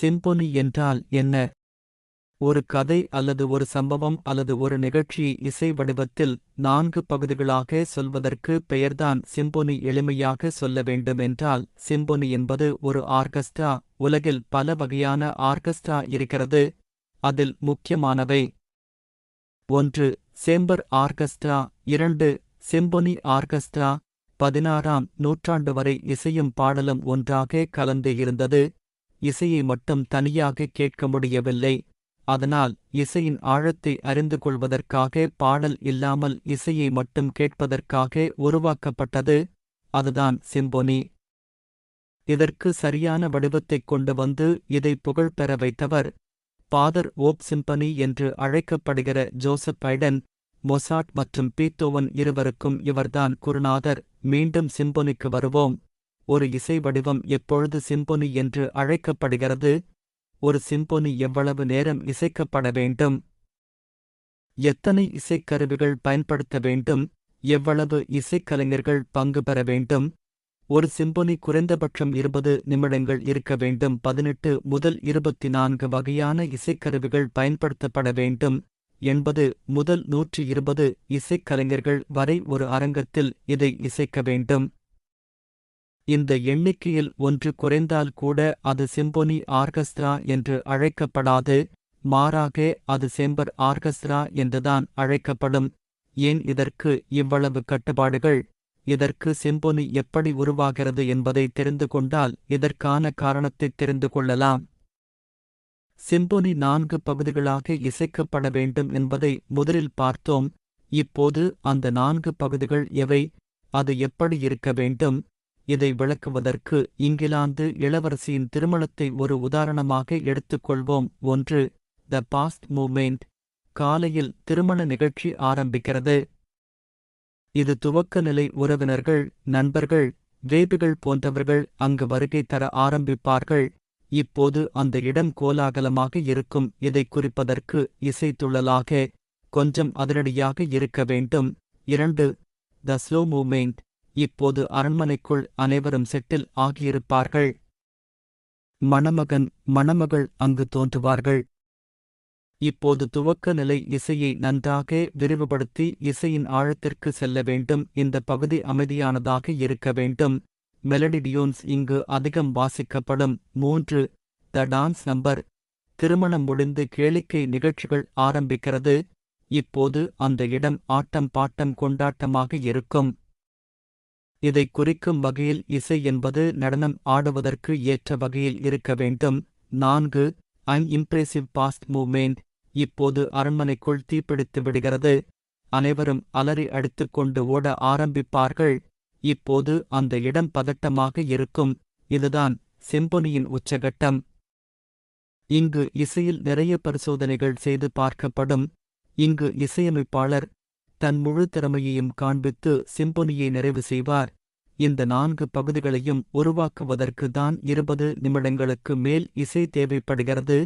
Symphony என்றால் என்ன? ஒரு கதை அல்லது ஒரு சம்பவம் அல்லது ஒரு நிகழ்ச்சி இசை வடிவத்தில் நான்கு பகுதிகளாக சொல்வதற்கு பெயர்தான் சிம்பொனி எளிமையாக சொல்ல வேண்டுமென்றால் சிம்பொனி என்பது ஒரு ஆர்கஸ்ட்ரா உலகில் பல வகையான ஆர்கஸ்ட்ரா இருக்கிறது. அதில் முக்கியமானவை. ஒன்று சேம்பர் ஆர்கஸ்ட்ரா. இரண்டு சிம்பொனி ஆர்கஸ்ட்ரா. பதினாறாம் நூற்றாண்டு வரை இசையும் பாடலும் ஒன்றாக கலந்து இருந்தது. இசையை மட்டும் தனியாக கேட்க முடியவில்லை. அதனால் இசையின் ஆழத்தை அறிந்து கொள்வதற்காக பாடல் இல்லாமல் இசையை மட்டும் கேட்பதற்காக உருவாக்கப்பட்டது. அதுதான் சிம்பொனி. இதற்கு சரியான வடிவத்தைக் கொண்டு வந்து இதை புகழ் பெற வைத்தவர் பாதர் ஓப் சிம்பனி என்று அழைக்கப்படுகிற ஜோசப் பைடன் மொசாட் மற்றும் பீத்தோவன் இருவருக்கும் இவர்தான் குருநாதர். மீண்டும் சிம்பொனிக்கு வருவோம். ஒரு இசை வடிவம் எப்பொழுது சிம்பொனி என்று அழைக்கப்படுகிறது? ஒரு சிம்பொனி எவ்வளவு நேரம் இசைக்கப்பட வேண்டும்? எத்தனை இசைக்கருவிகள் பயன்படுத்த வேண்டும்? எவ்வளவு இசைக்கலைஞர்கள் பங்கு பெற வேண்டும்? ஒரு சிம்பொனி குறைந்தபட்சம் இருபது நிமிடங்கள் இருக்க வேண்டும். பதினெட்டு முதல் இருபத்தி நான்கு வகையான இசைக்கருவிகள் பயன்படுத்தப்பட வேண்டும். எண்பது முதல் நூற்றி இருபது இசைக்கலைஞர்கள் வரை ஒரு அரங்கத்தில் இதை இசைக்க வேண்டும். இந்த எண்ணிக்கையில் ஒன்று குறைந்தால் கூட அது சிம்பொனி ஆர்கஸ்ட்ரா என்று அழைக்கப்படாது மாறாக அது செம்பர் ஆர்கஸ்ட்ரா என்றுதான் அழைக்கப்படும். ஏன் இதற்கு இவ்வளவு கட்டுப்பாடுகள்? இதற்கு சிம்பொனி எப்படி உருவாகிறது என்பதை தெரிந்து கொண்டால் இதற்கான காரணத்தை தெரிந்து கொள்ளலாம். சிம்பொனி நான்கு பகுதிகளாக இசைக்கப்பட வேண்டும் என்பதை முதலில் பார்த்தோம். இப்போது அந்த நான்கு பகுதிகள் எவை? அது எப்படி இருக்க வேண்டும்? இதை விளக்குவதற்கு இங்கிலாந்து இளவரசியின் திருமணத்தை ஒரு உதாரணமாக எடுத்துக்கொள்வோம். ஒன்று த பாஸ்ட் மூமெண்ட் காலையில் திருமண நிகழ்ச்சி ஆரம்பிக்கிறது. இது துவக்க நிலை உறவினர்கள் நண்பர்கள் வேபிகள் போன்றவர்கள் அங்கு வருகை தர ஆரம்பிப்பார்கள். இப்போது அந்த இடம் கோலாகலமாக இருக்கும். இதை குறிப்பதற்கு இசைத்துள்ளலாக கொஞ்சம் அதிரடியாக இருக்க வேண்டும். இரண்டு த ஸ்லோ மூமெண்ட் இப்போது அரண்மனைக்குள் அனைவரும் செட்டில் ஆகியிருப்பார்கள். மணமகன் மணமகள் அங்கு தோன்றுவார்கள். இப்போது துவக்க நிலை இசையை நன்றாக விரிவுபடுத்தி இசையின் ஆழத்திற்கு செல்ல வேண்டும். இந்த பகுதி அமைதியானதாக இருக்க வேண்டும். மெலடி டியூன்ஸ் இங்கு அதிகம் வாசிக்கப்படும். மூன்று த டான்ஸ் நம்பர். திருமணம் முடிந்து கேளிக்கை நிகழ்ச்சிகள் ஆரம்பிக்கிறது. இப்போது அந்த இடம் ஆட்டம் பாட்டம் கொண்டாட்டமாக இருக்கும். இதை குறிக்கும் வகையில் இசை என்பது நடனம் ஆடுவதற்கு ஏற்ற வகையில் இருக்க வேண்டும். நான்கு அன் இம்ப்ரெசிவ் பாஸ்ட் மூவ்மெண்ட் இப்போது அரண்மனைக்குள் தீப்பிடித்து விடுகிறது. அனைவரும் அலறி அடித்துக்கொண்டு ஓட ஆரம்பிப்பார்கள். இப்போது அந்த இடம் பதட்டமாக இருக்கும். இதுதான் சிம்பொனியின் உச்சகட்டம். இங்கு இசையில் நிறைய பரிசோதனைகள் செய்து பார்க்கப்படும். இங்கு இசையமைப்பாளர் தன் முழு திறமையையும் காண்பித்து சிம்பொனியை நிறைவு செய்வார். இந்த நான்கு பகுதிகளையும் உருவாக்குவதற்கு தான் இருபது நிமிடங்களுக்கு மேல் இசை தேவைப்படுகிறது.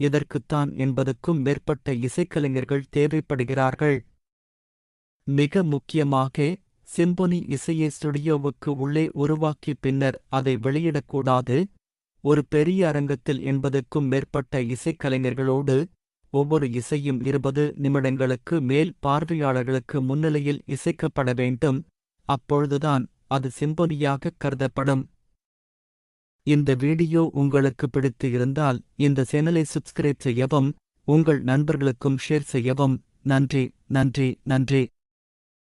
இதற்குத்தான் என்பதுக்கும் மேற்பட்ட இசைக்கலைஞர்கள் தேவைப்படுகிறார்கள். மிக முக்கியமாக சிம்பொனி இசையை ஸ்டுடியோவுக்கு உள்ளே உருவாக்கி பின்னர் அதை வெளியிடக்கூடாது. ஒரு பெரிய அரங்கத்தில் என்பதுக்கும் மேற்பட்ட இசைக்கலைஞர்களோடு ஒவ்வொரு இசையும் இருபது நிமிடங்களுக்கு மேல் பார்வையாளர்களுக்கு முன்னிலையில் இசைக்கப்பட வேண்டும். அப்பொழுதுதான் அது சிம்பொனியாக கருதப்படும். இந்த வீடியோ உங்களுக்கு பிடித்து இருந்தால் இந்த சேனலை சப்ஸ்கிரைப் செய்யவும் உங்கள் நண்பர்களுக்கும் ஷேர் செய்யவும். நன்றி நன்றி நன்றி.